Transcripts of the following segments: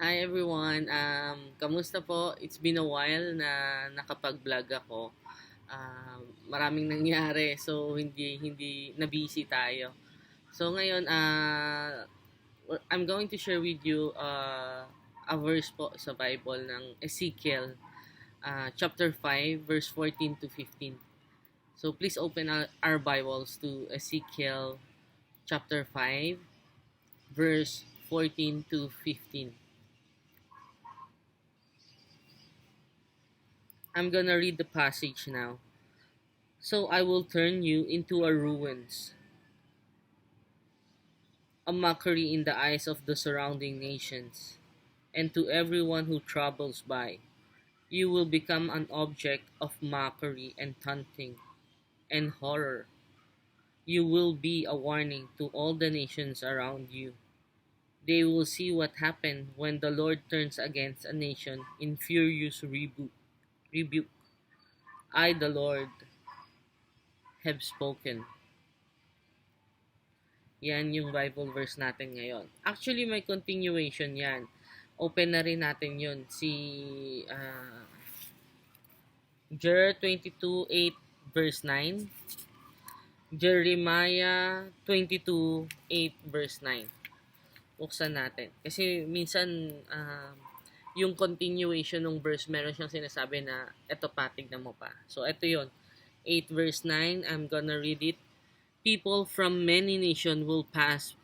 Hi everyone, um, kamusta po? It's been a while na nakapag-vlog ako. Um, maraming nangyari, so hindi hindi na busy tayo. So ngayon, uh, I'm going to share with you uh, a verse po sa Bible ng Ezekiel uh, chapter 5 verse 14 to 15. So please open our Bibles to Ezekiel chapter 5 verse 14 to 15. I'm gonna read the passage now. So I will turn you into a ruins, a mockery in the eyes of the surrounding nations, and to everyone who travels by. You will become an object of mockery and taunting and horror. You will be a warning to all the nations around you. They will see what happened when the Lord turns against a nation in furious rebuke rebuke. I, the Lord, have spoken. Yan yung Bible verse natin ngayon. Actually, may continuation yan. Open na rin natin yun. Si uh, Jer 22:8 verse 9. Jeremiah 22:8 verse 9. Buksan natin. Kasi minsan uh, yung continuation ng verse, meron siyang sinasabi na eto pa, tignan mo pa. So, eto yon 8 verse 9, I'm gonna read it. People from many nations will pass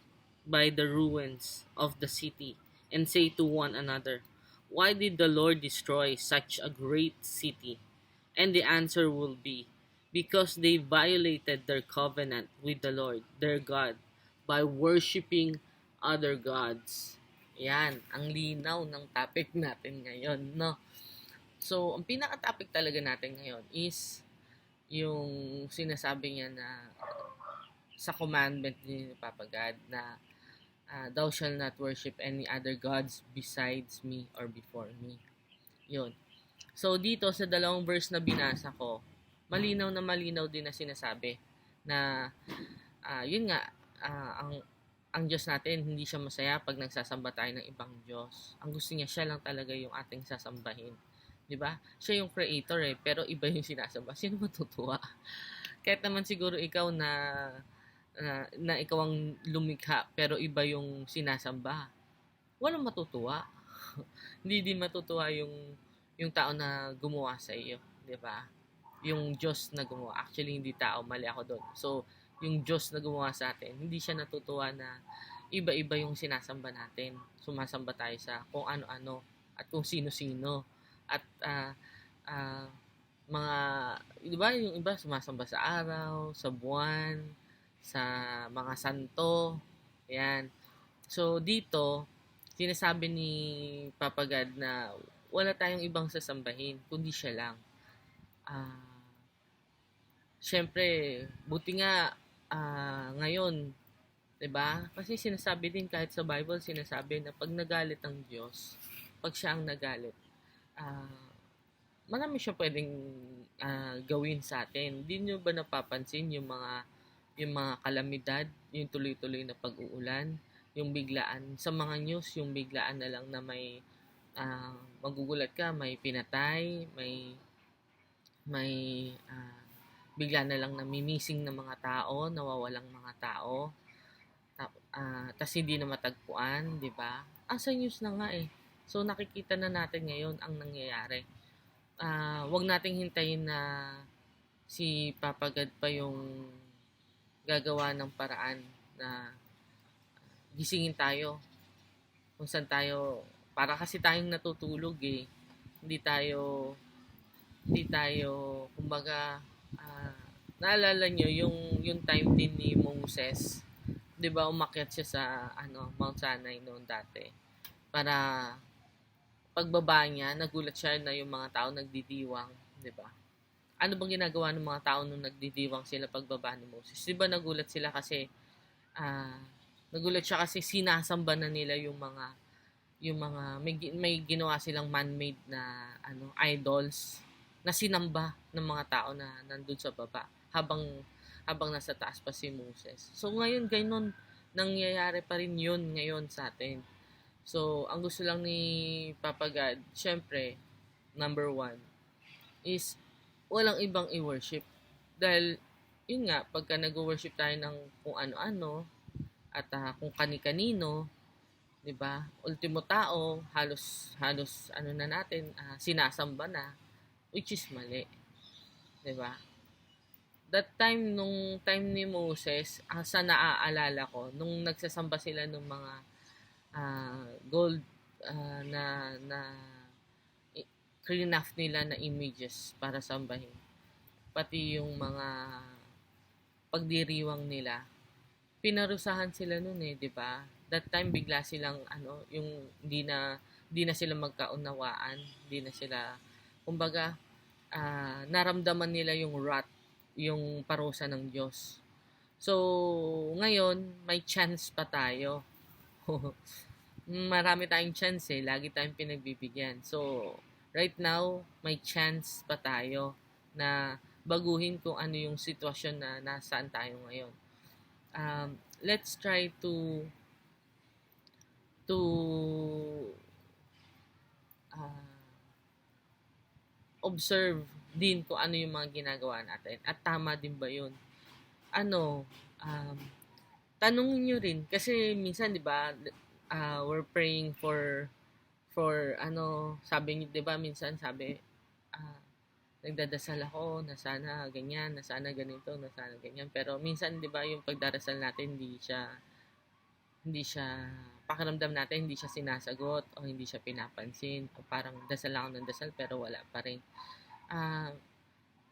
by the ruins of the city and say to one another, Why did the Lord destroy such a great city? And the answer will be, Because they violated their covenant with the Lord, their God, by worshiping other gods. Yan, ang linaw ng topic natin ngayon, no? So, ang pinaka-topic talaga natin ngayon is yung sinasabi niya na sa commandment ni Papa God na uh, thou shall not worship any other gods besides me or before me. Yun. So, dito sa dalawang verse na binasa ko, malinaw na malinaw din na sinasabi na uh, yun nga, uh, ang ang Diyos natin, hindi siya masaya pag nagsasamba tayo ng ibang Diyos. Ang gusto niya, siya lang talaga yung ating sasambahin. Di ba? Siya yung creator eh, pero iba yung sinasamba. Sino matutuwa? Kahit naman siguro ikaw na, na, na ikaw ang lumikha, pero iba yung sinasamba. Walang matutuwa. hindi din matutuwa yung, yung tao na gumawa sa iyo. Di ba? Yung Diyos na gumawa. Actually, hindi tao. Mali ako doon. So, yung Diyos na gumawa sa atin, hindi siya natutuwa na iba-iba yung sinasamba natin. Sumasamba tayo sa kung ano-ano at kung sino-sino. At uh, uh, mga, di ba, yung iba sumasamba sa araw, sa buwan, sa mga santo. Yan. So, dito, sinasabi ni Papa God na wala tayong ibang sasambahin, kundi siya lang. Ah, uh, Siyempre, buti nga uh, ngayon, 'di ba? Kasi sinasabi din kahit sa Bible sinasabi na pag nagalit ang Diyos, pag siya ang nagalit, uh, marami siya pwedeng uh, gawin sa atin. Hindi niyo ba napapansin yung mga yung mga kalamidad, yung tuloy-tuloy na pag-uulan, yung biglaan sa mga news, yung biglaan na lang na may uh, magugulat ka, may pinatay, may may uh, bigla na lang nami-missing ng mga tao, nawawalang mga tao. Uh, ah, Tapos hindi na matagpuan, di ba? Ah, sa news na nga eh. So nakikita na natin ngayon ang nangyayari. Uh, wag nating hintayin na si Papagad pa yung gagawa ng paraan na gisingin tayo. Kung saan tayo, para kasi tayong natutulog eh. Hindi tayo, hindi tayo, kumbaga, naalala nyo yung, yung time din ni Moses, di ba umakyat siya sa ano, Mount Sinai noon dati. Para pagbaba niya, nagulat siya na yung mga tao nagdidiwang, di ba? Ano bang ginagawa ng mga tao nung nagdidiwang sila pagbaba ni Moses? Di ba nagulat sila kasi uh, nagulat siya kasi sinasamba na nila yung mga yung mga may, may ginawa silang man-made na ano idols na sinamba ng mga tao na nandun sa baba habang habang nasa taas pa si Moses. So ngayon gaynon nangyayari pa rin 'yun ngayon sa atin. So, ang gusto lang ni Papa God, syempre, number one, is walang ibang i-worship. Dahil, yun nga, pagka nag-worship tayo ng kung ano-ano, at uh, kung kani-kanino, 'di ba? Ultimo tao, halos halos ano na natin, uh, sinasamba na which is mali. 'Di ba? That time nung time ni Moses, uh, sa naaalala ko, nung nagsasamba sila ng mga uh, gold uh, na na craft nila na images para sambahin. Pati yung mga pagdiriwang nila pinarusahan sila noon eh, 'di ba? That time bigla silang ano, yung hindi na hindi na sila magkaunawaan, hindi na sila kumbaga uh, naramdaman nila yung wrath, yung parusa ng Diyos. So, ngayon, may chance pa tayo. Marami tayong chance eh. Lagi tayong pinagbibigyan. So, right now, may chance pa tayo na baguhin kung ano yung sitwasyon na nasaan tayo ngayon um, let's try to to uh, observe din kung ano yung mga ginagawa natin at tama din ba yun ano um, tanongin nyo rin kasi minsan di ba uh, we're praying for for ano sabi niyo di ba minsan sabi uh, nagdadasal ako na sana ganyan, na sana ganito, na sana ganyan. Pero minsan 'di ba yung pagdarasal natin hindi siya hindi siya pakiramdam natin hindi siya sinasagot o hindi siya pinapansin o parang dasal ako ng dasal pero wala pa rin. Uh,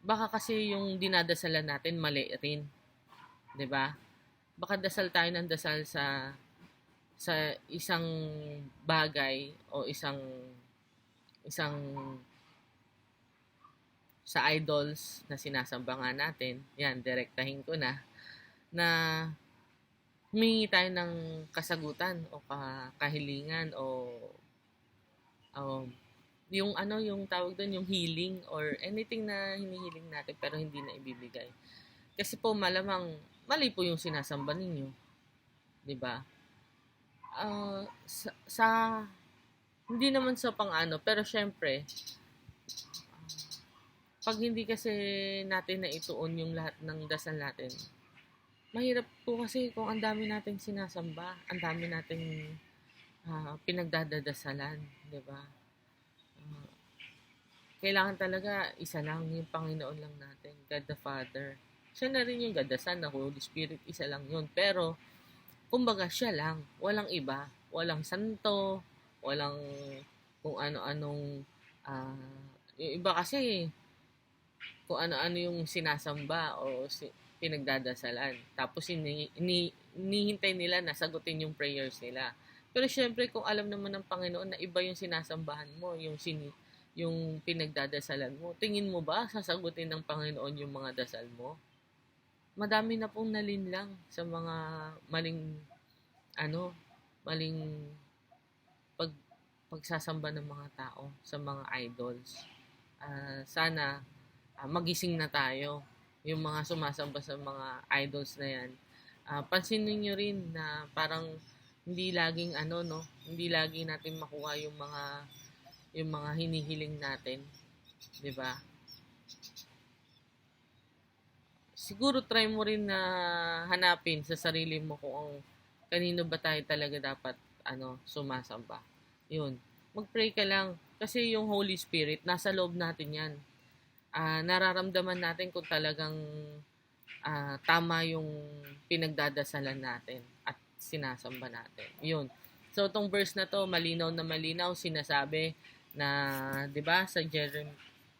baka kasi yung dinadasalan natin mali rin. 'Di ba? Baka dasal tayo ng dasal sa sa isang bagay o isang isang sa idols na sinasamba nga natin, yan, direktahin ko na, na humingi tayo ng kasagutan o kahilingan o um, yung ano yung tawag doon yung healing or anything na hinihiling natin pero hindi na ibibigay. Kasi po malamang mali po yung sinasamba ninyo. 'Di ba? Uh, sa, sa hindi naman sa pang-ano pero syempre pag hindi kasi natin na ituon yung lahat ng dasal natin, mahirap po kasi kung ang dami nating sinasamba, ang dami nating uh, pinagdadadasalan, di ba? Kailangan talaga isa lang yung Panginoon lang natin, God the Father. Siya na rin yung God the Son, the Holy Spirit, isa lang yun. Pero, kumbaga siya lang, walang iba, walang santo, walang kung ano-anong uh, yung iba kasi kung ano-ano yung sinasamba o si, pinagdadasalan. Tapos ini, ini, nila na sagutin yung prayers nila. Pero syempre kung alam naman ng Panginoon na iba yung sinasambahan mo, yung sini, yung pinagdadasalan mo, tingin mo ba sasagutin ng Panginoon yung mga dasal mo? Madami na pong nalinlang sa mga maling ano, maling pag pagsasamba ng mga tao sa mga idols. Uh, sana uh, magising na tayo. Yung mga sumasamba sa mga idols na yan. Uh, pansinin nyo rin na parang hindi laging ano no, hindi lagi natin makuha yung mga yung mga hinihiling natin, 'di ba? Siguro try mo rin na hanapin sa sarili mo kung kanino ba tayo talaga dapat ano sumasamba. 'Yun. Mag-pray ka lang kasi yung Holy Spirit nasa loob natin 'yan uh, nararamdaman natin kung talagang uh, tama yung pinagdadasalan natin at sinasamba natin. Yun. So, itong verse na to, malinaw na malinaw, sinasabi na, di ba, sa Jeremy,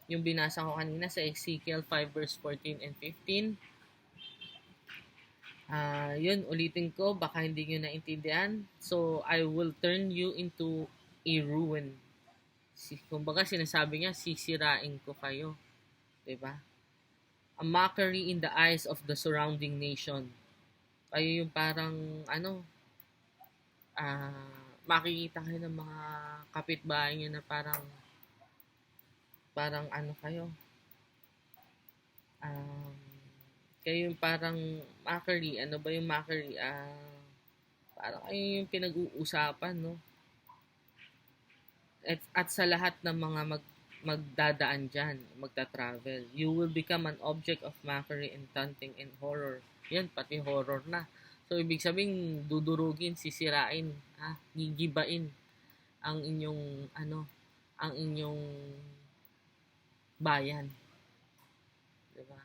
yung binasa ko kanina sa Ezekiel 5 verse 14 and 15. Ah, uh, yun, ulitin ko, baka hindi nyo naintindihan. So, I will turn you into a ruin. Kumbaga, sinasabi niya, sisirain ko kayo. 'di ba? A mockery in the eyes of the surrounding nation. Kayo yung parang ano ah uh, makikita kayo ng mga kapitbahay niyo na parang parang ano kayo um, kayo yung parang mockery ano ba yung mockery uh, parang kayo yung pinag-uusapan no at, at sa lahat ng mga mag, magdadaan dyan, magta-travel. You will become an object of mockery and taunting and horror. Yan, pati horror na. So, ibig sabihin, dudurugin, sisirain, ha? gigibain ang inyong, ano, ang inyong bayan. Diba?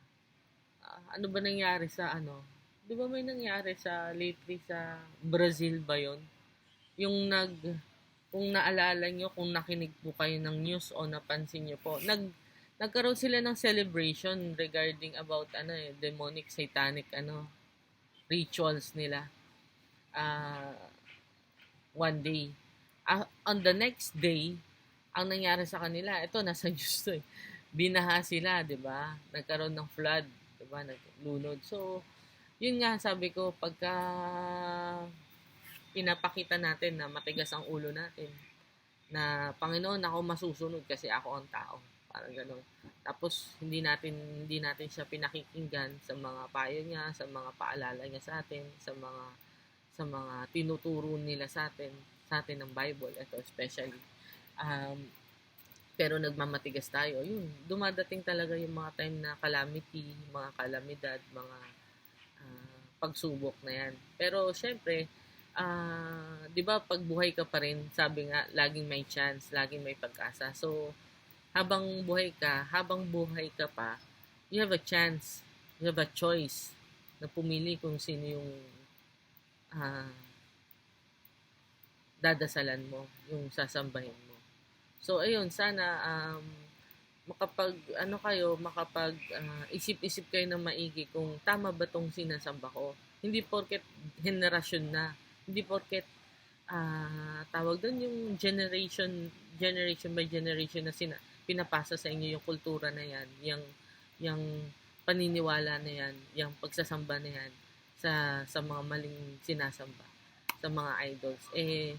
Ah, ano ba nangyari sa, ano, di ba may nangyari sa, lately sa Brazil ba yon Yung nag, kung naalala nyo, kung nakinig po kayo ng news o napansin nyo po, nag, nagkaroon sila ng celebration regarding about ano eh, demonic, satanic ano, rituals nila. Uh, one day. Uh, on the next day, ang nangyari sa kanila, ito nasa news to eh, binaha sila, 'di ba? Nagkaroon ng flood, 'di ba? Naglunod. So, yun nga sabi ko pagka pinapakita natin na matigas ang ulo natin na Panginoon ako masusunod kasi ako ang tao parang gano'n tapos hindi natin hindi natin siya pinakikinggan sa mga payo niya sa mga paalala niya sa atin sa mga sa mga tinuturo nila sa atin sa atin ng Bible ito especially. Um, pero nagmamatigas tayo. Yun dumadating talaga yung mga time na calamity mga kalamidad mga uh, pagsubok na yan. Pero syempre uh, 'di ba pag buhay ka pa rin, sabi nga laging may chance, laging may pag-asa. So habang buhay ka, habang buhay ka pa, you have a chance, you have a choice na pumili kung sino yung uh, dadasalan mo, yung sasambahin mo. So ayun, sana um, makapag ano kayo, makapag uh, isip-isip kayo ng maigi kung tama ba tong sinasamba ko. Hindi porket henerasyon na hindi porket uh, tawag doon yung generation generation by generation na sina, pinapasa sa inyo yung kultura na yan, yung yung paniniwala na yan, yung pagsasamba na yan sa sa mga maling sinasamba, sa mga idols. Eh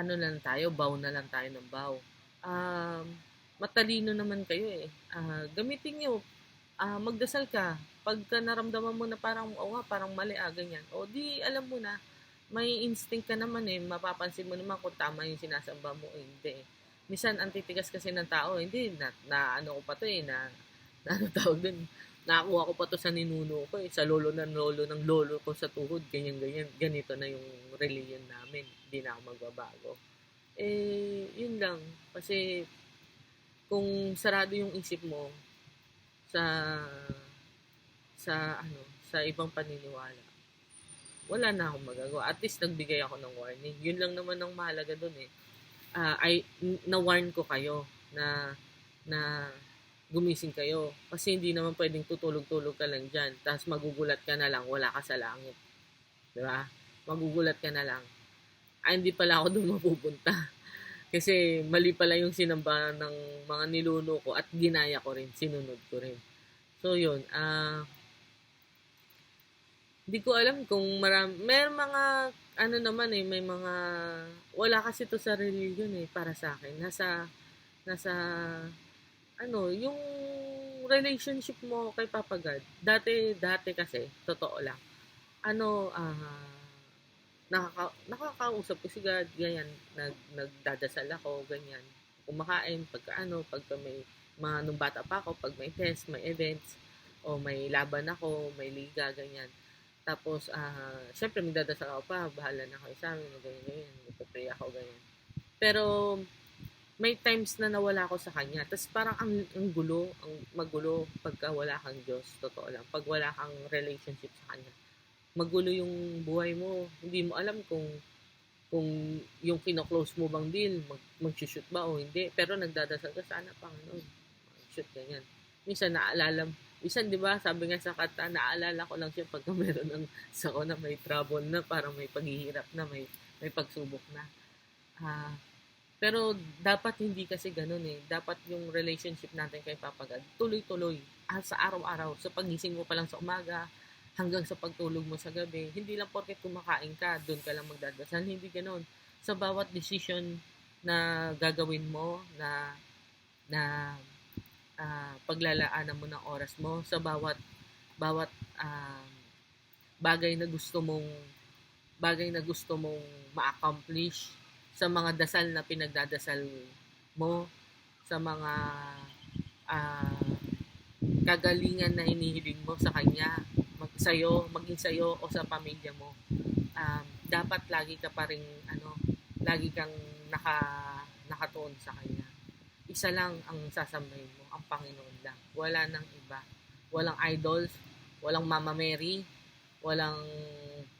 ano lang tayo, bow na lang tayo ng bow. Um, matalino naman kayo eh. Uh, gamitin nyo, uh, magdasal ka, pagka naramdaman mo na parang, oh parang mali, ah, ganyan. O di, alam mo na, may instinct ka naman eh, mapapansin mo naman kung tama yung sinasamba mo, eh, hindi eh. Minsan, antitigas kasi ng tao, hindi, na, na ano ko pa to eh, na, na ano tawag dun, nakakuha ko pa to sa ninuno ko eh, sa lolo ng lolo ng lolo ko sa tuhod, ganyan, ganyan, ganito na yung religion namin, hindi na ako magbabago. Eh, yun lang, kasi, kung sarado yung isip mo, sa sa ano, sa ibang paniniwala. Wala na akong magagawa. At least nagbigay ako ng warning. Yun lang naman ang mahalaga doon eh. Uh, ay na-warn ko kayo na na gumising kayo. Kasi hindi naman pwedeng tutulog-tulog ka lang dyan. Tapos magugulat ka na lang, wala ka sa langit. Di ba? Magugulat ka na lang. Ay, hindi pala ako doon mapupunta. Kasi mali pala yung sinamba ng mga niluno ko at ginaya ko rin, sinunod ko rin. So, yun. Ah, uh, hindi ko alam kung marami, may mga, ano naman eh, may mga, wala kasi to sa religion eh, para sa akin. Nasa, nasa, ano, yung relationship mo kay Papa God. Dati, dati kasi, totoo lang. Ano, ah, uh, nakaka, nakakausap ko si God, ganyan, nag, nagdadasal ako, ganyan. Kumakain, pagka ano, pagka may, mga nung bata pa ako, pag may test, may events, o may laban ako, may liga, ganyan tapos, uh, syempre, magdadasal ako pa, bahala na kayo sa amin, ganyan, ganyan, magpapray ako, ganyan. Pero, may times na nawala ako sa kanya. Tapos parang ang, ang gulo, ang magulo pagka wala kang Diyos, totoo lang. Pag wala kang relationship sa kanya. Magulo yung buhay mo. Hindi mo alam kung kung yung kino-close mo bang deal, mag, mag-shoot ba o hindi. Pero nagdadasal ka, sana Panginoon, mag-shoot ganyan. Minsan naalala, Minsan, di ba, sabi nga sa kata, naalala ko lang siya pagka meron ng sako na may trouble na, parang may paghihirap na, may, may pagsubok na. Uh, pero dapat hindi kasi ganun eh. Dapat yung relationship natin kay Papa God, tuloy-tuloy. Ah, sa araw-araw, sa pagising mo pa lang sa umaga, hanggang sa pagtulog mo sa gabi. Hindi lang porket kumakain ka, doon ka lang magdadasal. Hindi ganun. Sa bawat decision na gagawin mo, na na uh, paglalaanan mo ng oras mo sa bawat bawat uh, bagay na gusto mong bagay na gusto mong ma-accomplish sa mga dasal na pinagdadasal mo, sa mga uh, kagalingan na hinihiling mo sa Kanya, mag, sa'yo, maging sa'yo o sa pamilya mo. Um, dapat lagi ka pa rin, ano, lagi kang naka, nakatuon sa Kanya. Isa lang ang sasambahin Panginoon lang. Wala nang iba. Walang idols, walang Mama Mary, walang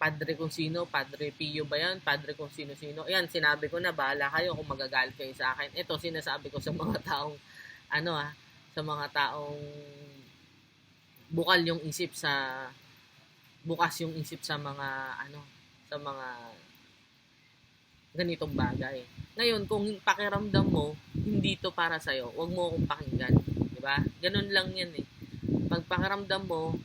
padre kung sino, padre Pio ba yan, padre kung sino-sino. Yan, sinabi ko na, bahala kayo kung magagalit kayo sa akin. Ito, sinasabi ko sa mga taong, ano ah, sa mga taong bukal yung isip sa, bukas yung isip sa mga, ano, sa mga ganitong bagay. Ngayon, kung pakiramdam mo, hindi to para sa'yo, wag mo akong pakinggan. Ba? Ganun lang yan eh. Pag pakiramdam mo,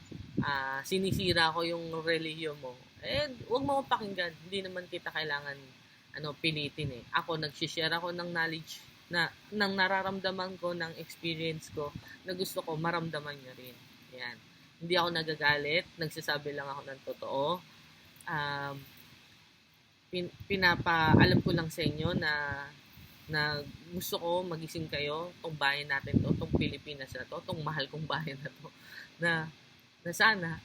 uh, sinisira ko yung relihiyon mo, eh, wag mo pakinggan. Hindi naman kita kailangan ano, pilitin eh. Ako, nag-share ako ng knowledge na nang nararamdaman ko, ng experience ko, na gusto ko maramdaman niya rin. Yan. Hindi ako nagagalit, nagsasabi lang ako ng totoo. Um, pin, pinapa, alam ko lang sa inyo na na gusto ko magising kayo, tong bayan natin to, tong Pilipinas na to, tong mahal kong bayan na to, na, na sana,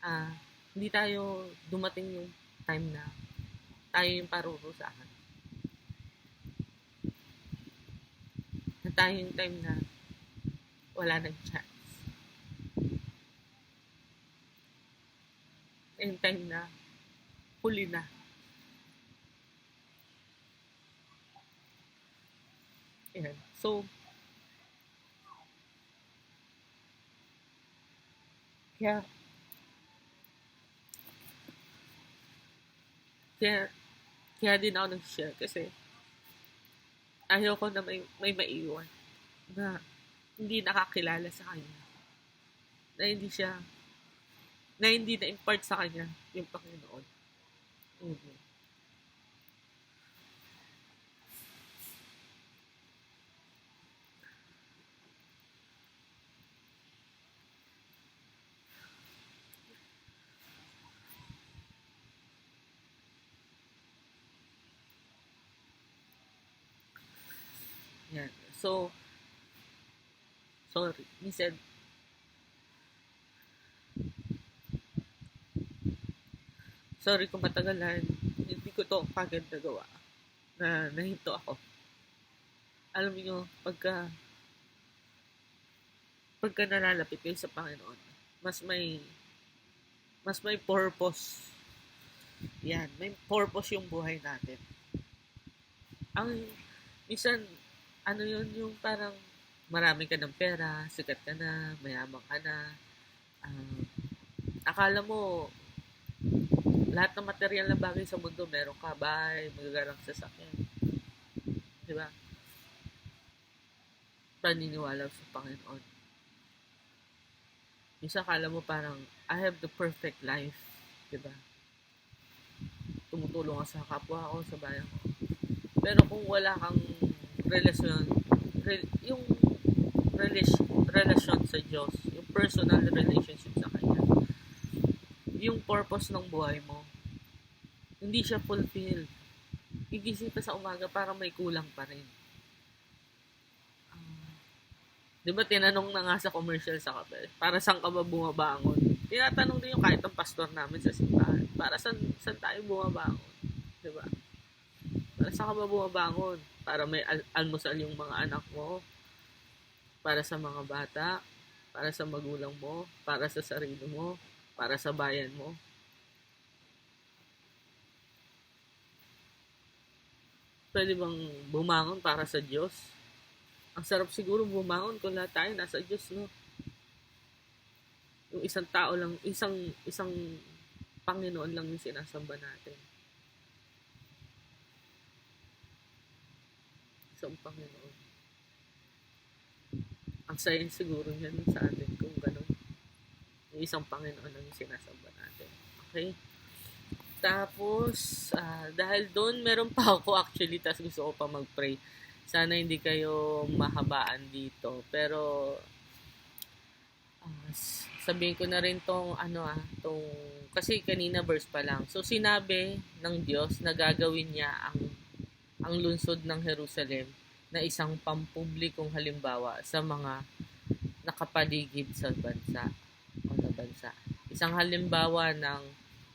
ah, uh, hindi tayo dumating yung time na tayo yung parurusahan. Na tayo yung time na wala nang chance. Yung time na huli na. Ayan. So, kaya, kaya, kaya din ako nag-share kasi ayaw ko na may, may maiwan na hindi nakakilala sa kanya. Na hindi siya, na hindi na-impart sa kanya yung Panginoon. Mm-hmm. Yan. So, sorry. Said, sorry kung matagalan, hindi ko to kagad nagawa na nahinto ako. Alam niyo, pagka pagka nalalapit kayo sa Panginoon, mas may mas may purpose. Yan, may purpose yung buhay natin. Ang minsan ano yun, yung parang marami ka ng pera, sikat ka na, mayaman ka na. Uh, akala mo, lahat ng material na bagay sa mundo, meron ka, bahay, magagarang sasakyan. Di ba? Paniniwala sa Panginoon. Minsan akala mo parang, I have the perfect life. Di ba? Tumutulong ka sa kapwa ko, sa bayan ko. Pero kung wala kang relasyon, re, yung relasyon, relasyon sa Diyos, yung personal relationship sa Kanya, yung purpose ng buhay mo, hindi siya fulfilled. Gigising ka sa umaga para may kulang pa rin. Uh, di ba tinanong na nga sa commercial sa kape, para saan ka ba bumabangon? Tinatanong din yung kahit ang pastor namin sa simbahan, para saan, saan tayo bumabangon? Di ba? Para saan ka ba bumabangon? Para may al- almusal yung mga anak mo, para sa mga bata, para sa magulang mo, para sa sarili mo, para sa bayan mo. Pwede bang bumangon para sa Diyos? Ang sarap siguro bumangon kung lahat tayo nasa Diyos, no? Yung isang tao lang, isang, isang Panginoon lang yung sinasamba natin. Sa Panginoon. Ang saya siguro niyan sa atin kung gano'n. Yung isang Panginoon ang sinasamba natin. Okay? Tapos, uh, dahil doon, meron pa ako actually, tapos gusto ko pa mag-pray. Sana hindi kayo mahabaan dito. Pero, uh, sabihin ko na rin tong, ano ah, tong, kasi kanina verse pa lang. So, sinabi ng Diyos na gagawin niya ang ang lungsod ng Jerusalem na isang pampublikong halimbawa sa mga nakapaligid sa bansa o na bansa. Isang halimbawa ng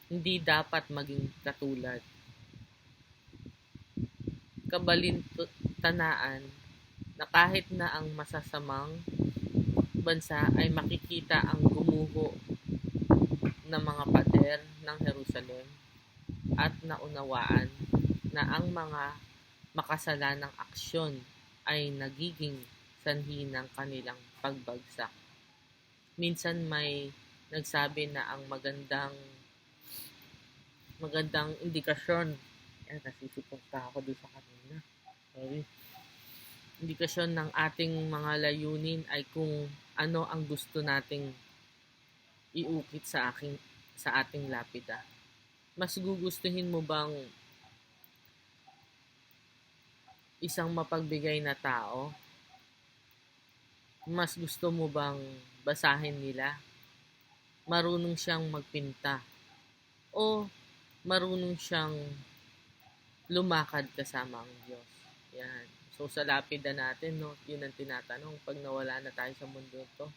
hindi dapat maging katulad. Kabalintanaan na kahit na ang masasamang bansa ay makikita ang gumuho ng mga pader ng Jerusalem at naunawaan na ang mga makasalanang aksyon ay nagiging sanhi ng kanilang pagbagsak. Minsan may nagsabi na ang magandang magandang indikasyon eh, nasisipon pa ako doon sa kanina. Sorry. Indikasyon ng ating mga layunin ay kung ano ang gusto nating iukit sa aking sa ating lapida. Mas gugustuhin mo bang isang mapagbigay na tao? Mas gusto mo bang basahin nila? Marunong siyang magpinta? O marunong siyang lumakad kasama ang Diyos? Yan. So sa lapida natin, no, yun ang tinatanong pag nawala na tayo sa mundo to.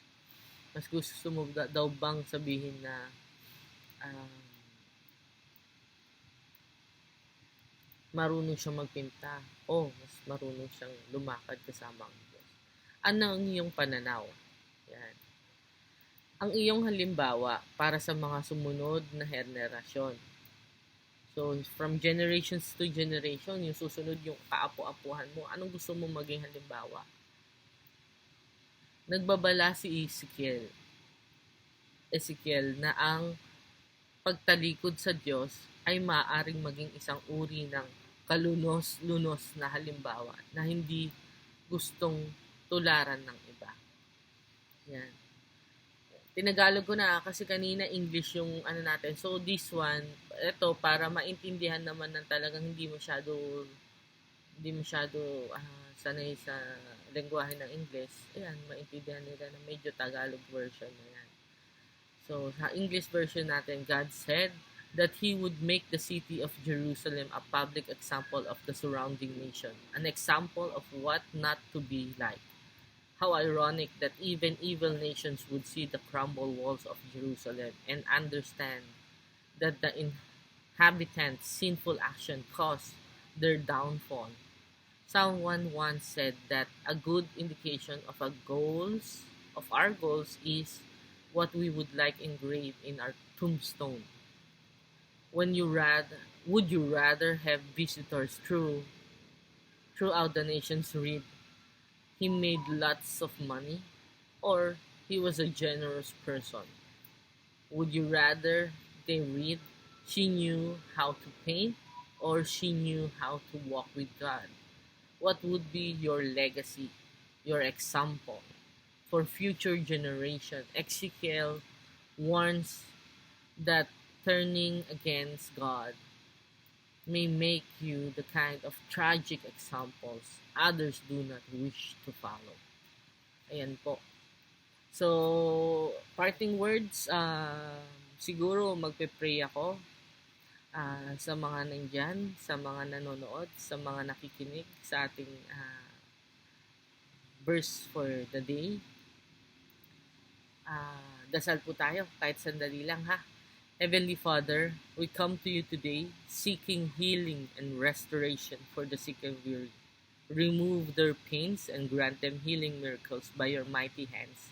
Mas gusto mo daw bang sabihin na um, marunong siyang magpinta o mas marunong siyang lumakad kasama ang Diyos. Ano ang iyong pananaw? Yan. Ang iyong halimbawa para sa mga sumunod na henerasyon. So, from generations to generation, yung susunod yung kaapu-apuhan mo, anong gusto mo maging halimbawa? Nagbabala si Ezekiel. Ezekiel na ang pagtalikod sa Diyos ay maaring maging isang uri ng kalunos-lunos na halimbawa na hindi gustong tularan ng iba. Yan. Tinagalog ko na kasi kanina English yung ano natin. So this one, ito para maintindihan naman ng talagang hindi masyado hindi masyado uh, sanay sa lengguwahe ng English. Ayan, maintindihan nila na medyo Tagalog version na yan. So, sa English version natin, God said, that he would make the city of Jerusalem a public example of the surrounding nation, an example of what not to be like. How ironic that even evil nations would see the crumbled walls of Jerusalem and understand that the inhabitants' sinful action caused their downfall. Someone once said that a good indication of our goals of our goals is what we would like engraved in our tombstone when you rather would you rather have visitors through throughout the nations read he made lots of money or he was a generous person? Would you rather they read she knew how to paint or she knew how to walk with god? What would be your legacy your example for future generation? Ezekiel warns that turning against God may make you the kind of tragic examples others do not wish to follow. Ayan po. So, parting words, uh, siguro magpe-pray ako uh, sa mga nandyan, sa mga nanonood, sa mga nakikinig sa ating uh, verse for the day. Uh, dasal po tayo kahit sandali lang ha. Heavenly Father, we come to you today seeking healing and restoration for the sick and weary. Remove their pains and grant them healing miracles by your mighty hands.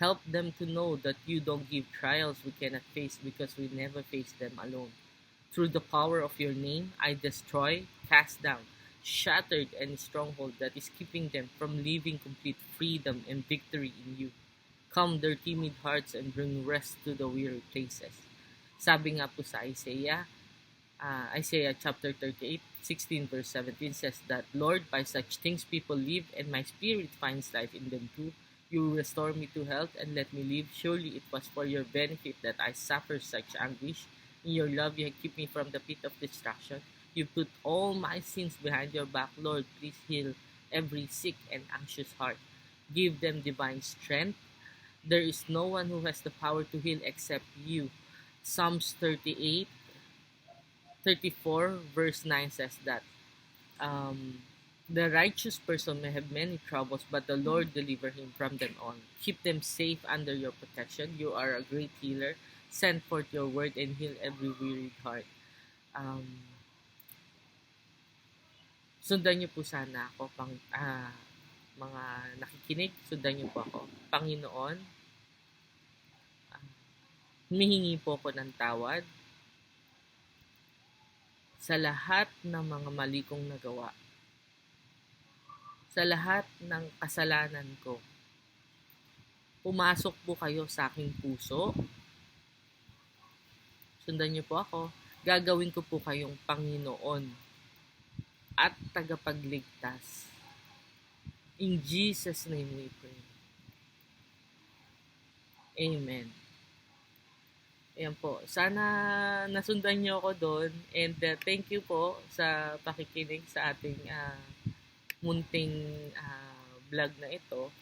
Help them to know that you don't give trials we cannot face because we never face them alone. Through the power of your name, I destroy, cast down, shattered any stronghold that is keeping them from living complete freedom and victory in you. Calm their timid hearts and bring rest to the weary places. Sabi nga po sa Isaiah, uh, Isaiah chapter 38, 16 verse 17 says that, Lord, by such things people live and my spirit finds life in them too. You restore me to health and let me live. Surely it was for your benefit that I suffer such anguish. In your love, you keep me from the pit of destruction. You put all my sins behind your back. Lord, please heal every sick and anxious heart. Give them divine strength. There is no one who has the power to heal except you. Psalms 38, 34 verse 9 says that, Um, the righteous person may have many troubles, but the Lord deliver him from them all. Keep them safe under your protection. You are a great healer. Send forth your word and heal every wearied heart. Um, sundan niyo po sana ako pang ah, mga nakikinig, sundan niyo po ako. Panginoon, humihingi po ako ng tawad sa lahat ng mga mali kong nagawa. Sa lahat ng kasalanan ko. Pumasok po kayo sa aking puso. Sundan niyo po ako. Gagawin ko po kayong Panginoon at tagapagligtas. In Jesus' name we pray. Amen. Ayan po. Sana nasundan niyo ako doon. And uh, thank you po sa pakikinig sa ating uh, munting uh, vlog na ito.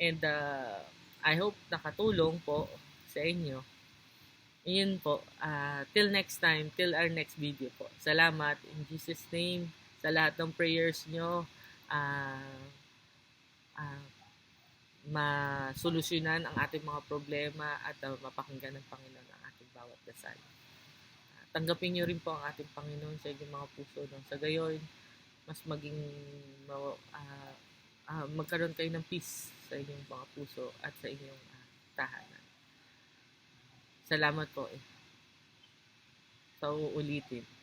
And uh, I hope nakatulong po sa inyo. Yun po. Uh, till next time, till our next video po. Salamat in Jesus' name sa lahat ng prayers nyo. Uh, uh, masolusyonan ang ating mga problema at uh, mapakinggan ng Panginoon ang ating bawat dasal. Uh, tanggapin niyo rin po ang ating Panginoon sa inyong mga puso nang sa gayon mas maging uh, uh, magkaroon kayo ng peace sa inyong mga puso at sa inyong uh, tahanan. Salamat po eh. Sa uulitin.